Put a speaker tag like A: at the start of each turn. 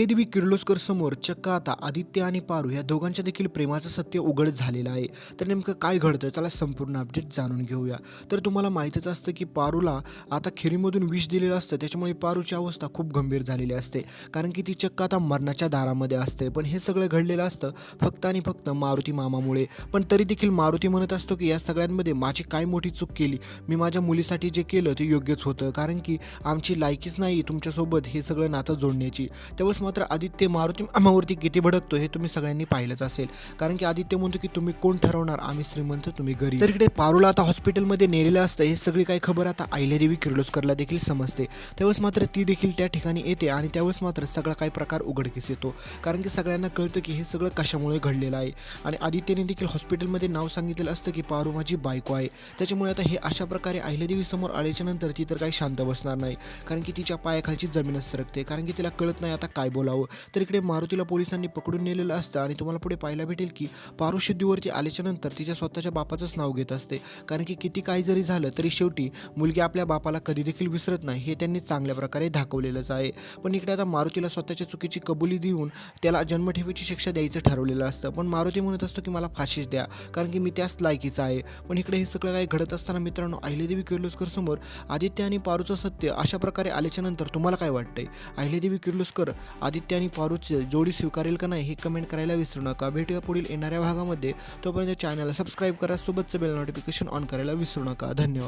A: अहिल्यादेवी किर्लोस्कर समोर चक्क आता आदित्य आणि पारू या दोघांच्या देखील प्रेमाचं सत्य उघड झालेलं आहे. तर नेमकं काय घडतं त्याला संपूर्ण अपडेट जाणून घेऊया. तर तुम्हाला माहीतच असतं की पारूला आता खिरीमधून विष दिलेलं असतं. त्याच्यामुळे पारूची अवस्था खूप गंभीर झालेली असते. कारण की ती चक्क आता मरणाच्या दारामध्ये असते. पण हे सगळं घडलेलं असतं फक्त आणि फक्त मारुती मामामुळे. पण तरी देखील मारुती म्हणत असतो की या सगळ्यांमध्ये माझी काय मोठी चूक केली? मी माझ्या मुलीसाठी जे केलं ते योग्यच होतं. कारण की आमची लायकीच नाही तुमच्यासोबत हे सगळं नातं जोडण्याची. त्यावेळेस मात्र आदित्य मारुती मामावरती किती भडकतो हे तुम्ही सगळ्यांनी पाहिलंच असेल. कारण की आदित्य म्हणतो की तुम्ही कोण ठरवणार? आम्ही श्रीमंत तुम्ही गरीब. तर इकडे पारूला आता हॉस्पिटलमध्ये नेलेलं असतं. हे सगळी काही खबर आता अहिल्यादेवी किर्लोस्करला देखील समजते. त्यावेळेस मात्र ती देखील त्या ठिकाणी येते आणि त्यावेळेस मात्र सगळा काही प्रकार उघडकीस येतो. कारण की सगळ्यांना कळतं की हे सगळं कशामुळे घडलेलं आहे? आणि आदित्यने देखील हॉस्पिटलमध्ये नाव सांगितलेलं असतं की पारू माझी बायको आहे. त्याच्यामुळे आता हे अशा प्रकारे अहिल्यादेवी समोर आल्याच्यानंतर ती तर काही शांत बसणार नाही. कारण की तिच्या पायाखालची जमीनच सरकते. कारण की तिला कळत नाही आता काय बोलावं. तर इकडे मारुतीला पोलिसांनी पकडून नेलेलं असतं आणि तुम्हाला पुढे पाहायला भेटेल की पारू शुद्धीवरती आल्याच्यानंतर तिच्या स्वतःच्या बापाचंच नाव घेत असते. कारण की किती काही जरी झालं तरी शेवटी मुलगी आपल्या बापाला कधी देखील विसरत नाही हे त्यांनी चांगल्या प्रकारे दाखवलेलंच आहे. पण इकडे आता मारुतीला स्वतःच्या चुकीची कबुली देऊन त्याला जन्मठेपेची शिक्षा द्यायचं ठरवलेलं असतं. पण मारुती म्हणत असतो की मला फाशीच द्या कारण की मी त्याच लायकीचा आहे. पण इकडे हे सगळं काही घडत असताना मित्रांनो अहिल्यादेवी किर्लोस्कर समोर आदित्य आणि पारूचं सत्य अशा प्रकारे आल्याच्यानंतर तुम्हाला काय वाटतंय? अहिल्यादेवी किर्लोस्कर आदित्य आणि पारूची जोडी स्वीकारेल का नाही हे कमेंट करायला विसरू नका. भेटूया पुढील येणाऱ्या भागामध्ये. तोपर्यंत चॅनलला सबस्क्राईब करा. सोबतचं बेल नोटिफिकेशन ऑन करायला विसरू नका. धन्यवाद.